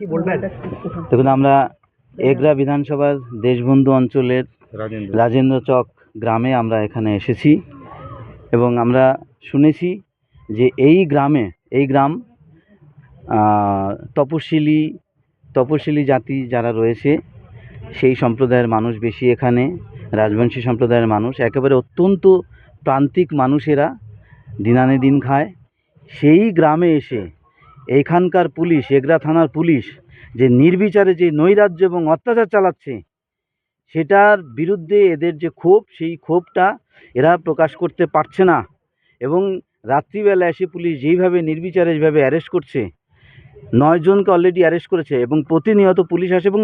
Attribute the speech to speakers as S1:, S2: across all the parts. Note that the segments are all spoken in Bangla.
S1: কি বলবেন?
S2: দেখুন আমরা এগরা বিধানসভার দেশবন্ধু অঞ্চলের
S3: রাজেন্দ্র
S2: রাজেন্দ্র চক গ্রামে আমরা এখানে এসেছি এবং আমরা শুনেছি যে এই গ্রামে এই গ্রাম তপশিলি তপশিলি জাতি যারা রয়েছে সেই সম্প্রদায়ের মানুষ বেশি এখানে রাজবংশী সম্প্রদায়ের মানুষ একেবারে অত্যন্ত প্রান্তিক মানুষেরা দিনানে দিন খায়। সেই গ্রামে এসে এইখানকার পুলিশ, এগরা থানার পুলিশ যে নির্বিচারে যে নৈরাজ্য এবং অত্যাচার চালাচ্ছে, সেটার বিরুদ্ধে এদের যে ক্ষোভ, সেই ক্ষোভটা এরা প্রকাশ করতে পারছে না। এবং রাত্রিবেলা এসে পুলিশ যেইভাবে নির্বিচারে যেভাবে অ্যারেস্ট করছে, নয় জনকে অলরেডি অ্যারেস্ট করেছে এবং প্রতিনিয়ত পুলিশ আসে এবং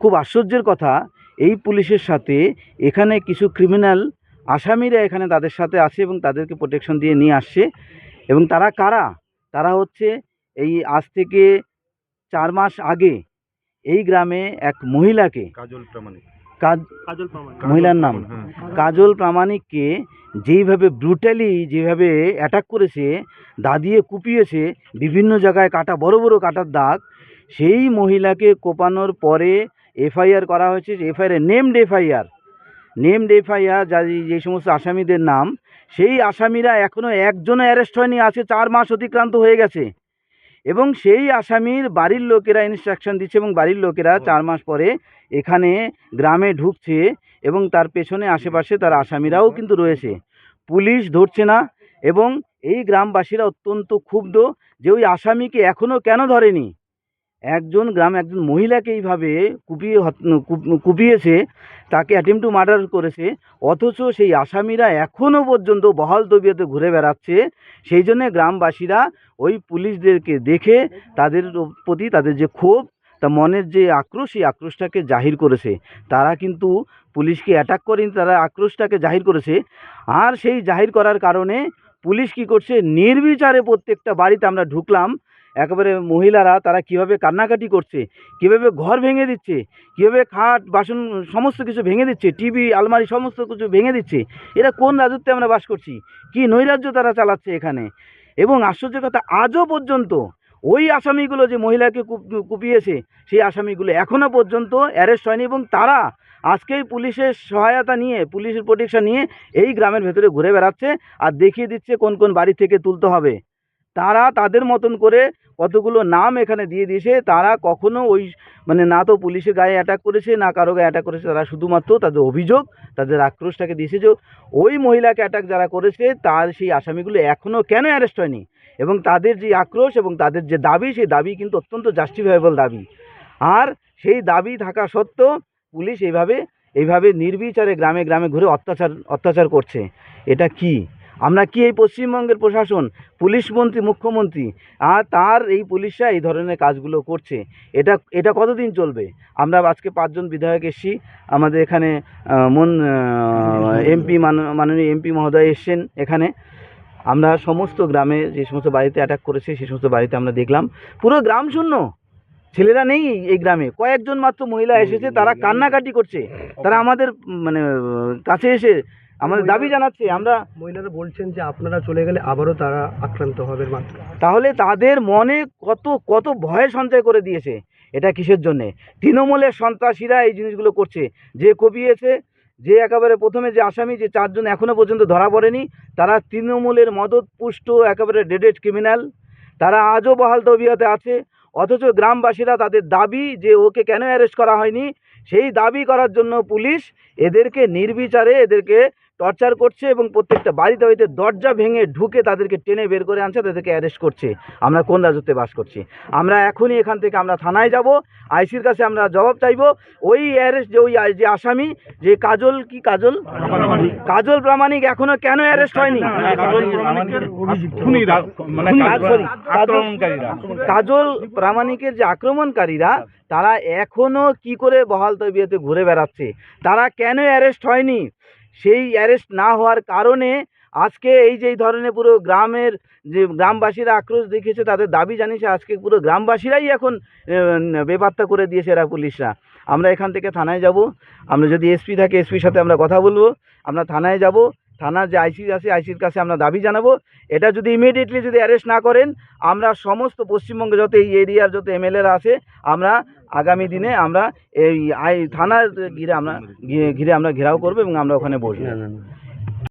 S2: খুব আশ্চর্যের কথা, এই পুলিশের সাথে এখানে কিছু ক্রিমিনাল আসামিরা এখানে তাদের সাথে আসে এবং তাদেরকে প্রোটেকশন দিয়ে নিয়ে আসছে এবং তারা কারা? তারা হচ্ছে এই আজ থেকে চার মাস আগে এই গ্রামে এক মহিলাকে
S3: কাজল প্রামাণিক।
S2: কাজ মহিলার নাম।
S3: হ্যাঁ।
S2: কাজল প্রামাণিককে যেইভাবে ব্রুটালি যেভাবে অ্যাটাক করেছে দাদিয়ে কুপিয়েছে বিভিন্ন জায়গায় কাটা বড় বড় কাটার দাগ সেই মহিলাকে কোপানোর পরে এফআইআর করা হয়েছে। FIR named FIR. Named FIR যা যে সমস্ত আসামিদের নাম সেই আসামিরা এখনও একজনও অ্যারেস্ট হয়নি। আছে চার মাস অতিক্রান্ত হয়ে গেছে। এবং সেই আসামির বাড়ির লোকেরা ইনস্ট্রাকশন দিচ্ছে এবং বাড়ির লোকেরা চার মাস পরে এখানে গ্রামে ঢুকছে এবং তার পেছনে আশেপাশে তার আসামিরাও কিন্তু রয়েছে। পুলিশ ধরছে না এবং এই গ্রামবাসীরা অত্যন্ত ক্ষুব্ধ যে ওই আসামিকে এখনও কেন ধরেনি? একজন গ্রাম, একজন মহিলাকে এইভাবে কুপিয়ে কুপিয়েছে, তাকে অ্যাটেম্প টু মার্ডার করেছে, অথচ সেই আসামিরা এখনও পর্যন্ত বহাল তবিয়তে ঘুরে বেড়াচ্ছে। সেই জন্যে গ্রামবাসীরা ওই পুলিশদেরকে দেখে তাদের প্রতি তাদের যে ক্ষোভ, তা মনের যে আক্রোশ, সেই আক্রোশটাকে জাহির করেছে। তারা কিন্তু পুলিশকে অ্যাটাক করেনি, তারা আক্রোশটাকে জাহির করেছে। আর সেই জাহির করার কারণে পুলিশ কি করছে, নির্বিচারে প্রত্যেকটা বাড়িতে আমরা ঢুকলাম। একেবারে মহিলারা তারা কীভাবে কান্নাকাটি করছে, কীভাবে ঘর ভেঙে দিচ্ছে, কীভাবে খাট, বাসন সমস্ত কিছু ভেঙে দিচ্ছে, টিভি, আলমারি সমস্ত কিছু ভেঙে দিচ্ছে, এরা কোন রাজত্বে আমরা বাস করছি? কি নৈরাজ্য তারা চালাচ্ছে এখানে? এবং আশ্চর্য কথা, আজও পর্যন্ত ওই আসামিগুলো যে মহিলাকে কুপ- কুপিয়েছে, সেই আসামিগুলো এখনও পর্যন্ত অ্যারেস্ট হয়নি এবং তারা আজকেই পুলিশের সহায়তা নিয়ে, পুলিশের প্রোটেকশন নিয়ে এই গ্রামের ভেতরে ঘুরে বেড়াচ্ছে আর দেখিয়ে দিচ্ছে কোন কোন বাড়ি থেকে তুলতে হবে। তারা তাদের মতন করে কতগুলো নাম এখানে দিয়ে দিয়েছে, তারা কখনো ওই মানে না তো পুলিশের গায়ে অ্যাটাক করেছে, না কারও গায়ে অ্যাটাক করেছে, তারা শুধুমাত্র তাদের অভিযোগ, তাদের আক্রোশটাকে দিয়েছে যে ওই মহিলাকে অ্যাটাক যারা করেছে, তার সেই আসামিগুলো এখনও কেন অ্যারেস্ট হয়নি? এবং তাদের যে আক্রোশ এবং তাদের যে দাবি, সেই দাবি কিন্তু অত্যন্ত জাস্টিফাইবল দাবি। আর সেই দাবি থাকা সত্ত্বেও পুলিশ এইভাবে এইভাবে নির্বিচারে গ্রামে গ্রামে ঘুরে অত্যাচার অত্যাচার করছে। এটা কি? আমরা কি এই পশ্চিমবঙ্গের প্রশাসন, পুলিশ মন্ত্রী, মুখ্যমন্ত্রী? আর তার এই পুলিশরা এই ধরনের কাজগুলো করছে। এটা এটা কতদিন চলবে? আমরা আজকে পাঁচজন বিধায়ক এসেছি। আমাদের এখানে মন এমপি মাননীয় এমপি মহোদয় এসছেন এখানে। আমরা সমস্ত গ্রামে যে সমস্ত বাড়িতে অ্যাটাক করেছে সেই সমস্ত বাড়িতে আমরা দেখলাম। পুরো গ্রাম শূন্য। ছেলেরা নেই এই গ্রামে। কয়েকজন মাত্র মহিলা এসেছে, তারা কান্নাকাটি করছে। তারা আমাদের মানে কাছে এসে আমাদের দাবি জানাচ্ছে আমরা
S1: মহিলারা বলছেন যে আপনারা চলে গেলে আবারও তারা আক্রান্ত হবে মাত্র
S2: তাহলে তাদের মনে কত কত ভয় সঞ্চয় করে দিয়েছে এটা কিসের জন্যে? তৃণমূলের সন্ত্রাসীরা এই জিনিসগুলো করছে। যে কপিয়েছে যে একেবারে প্রথমে যে আসামি যে চারজন এখনও পর্যন্ত ধরা পড়েনি তারা তৃণমূলের মদত পুষ্ট একেবারে ডেডেড ক্রিমিনাল। তারা আজও বহাল তবিয়তে আছে অথচ গ্রামবাসীরা তাদের দাবি যে ওকে কেন অ্যারেস্ট করা হয়নি সেই দাবি করার জন্য পুলিশ এদেরকে নির্বিচারে এদেরকে টর্চার করছে এবং প্রত্যেকটা বাড়িতে বাড়িতে দরজা ভেঙে ঢুকে তাদেরকে টেনে বের করে আনছে তাদেরকে অ্যারেস্ট করছে। আমরা কোন রাজত্বে বাস করছি? আমরা এখনই এখান থেকে আমরা থানায় যাব আইসির কাছে আমরা জবাব চাইব। ওই অ্যারেস্ট যে ওই যে আসামি যে কাজল কি কাজল? কাজল প্রামাণিক এখনও কেন অ্যারেস্ট হয়নি?
S3: মানে
S2: কাজল- প্রামাণিকের যে আক্রমণকারীরা তারা এখনও কি করে বহাল তবিয়তে ঘুরে বেড়াচ্ছে? তারা কেন অ্যারেস্ট হয়নি? সেই অ্যারেস্ট না হওয়ার কারণে আজকে এই যে ধরনের পুরো গ্রামের যে গ্রামবাসীরা আক্রোশ দেখিয়েছে, তাদের দাবি জানিয়েছে আজকে পুরো গ্রামবাসীরাই এখন বেপাত্তা করে দিয়েছে এরা পুলিশরা। আমরা এখান থেকে থানায় যাব। আমরা যদি এসপি থাকে, এসপির সাথে আমরা কথা বলব। আমরা থানায় যাব। থানার যে আইসি আছে, আইসির কাছে আমরা দাবি জানাব। এটা যদি ইমিডিয়েটলি যদি অ্যারেস্ট না করেন, আমরা সমস্ত পশ্চিমবঙ্গে, যত এই এরিয়ার, যত এমএলএরা আছে, আমরা আগামী দিনে আমরা এই থানার ঘিরে আমরা ঘিরে আমরা ঘেরাও করব এবং আমরা ওখানে বসবো।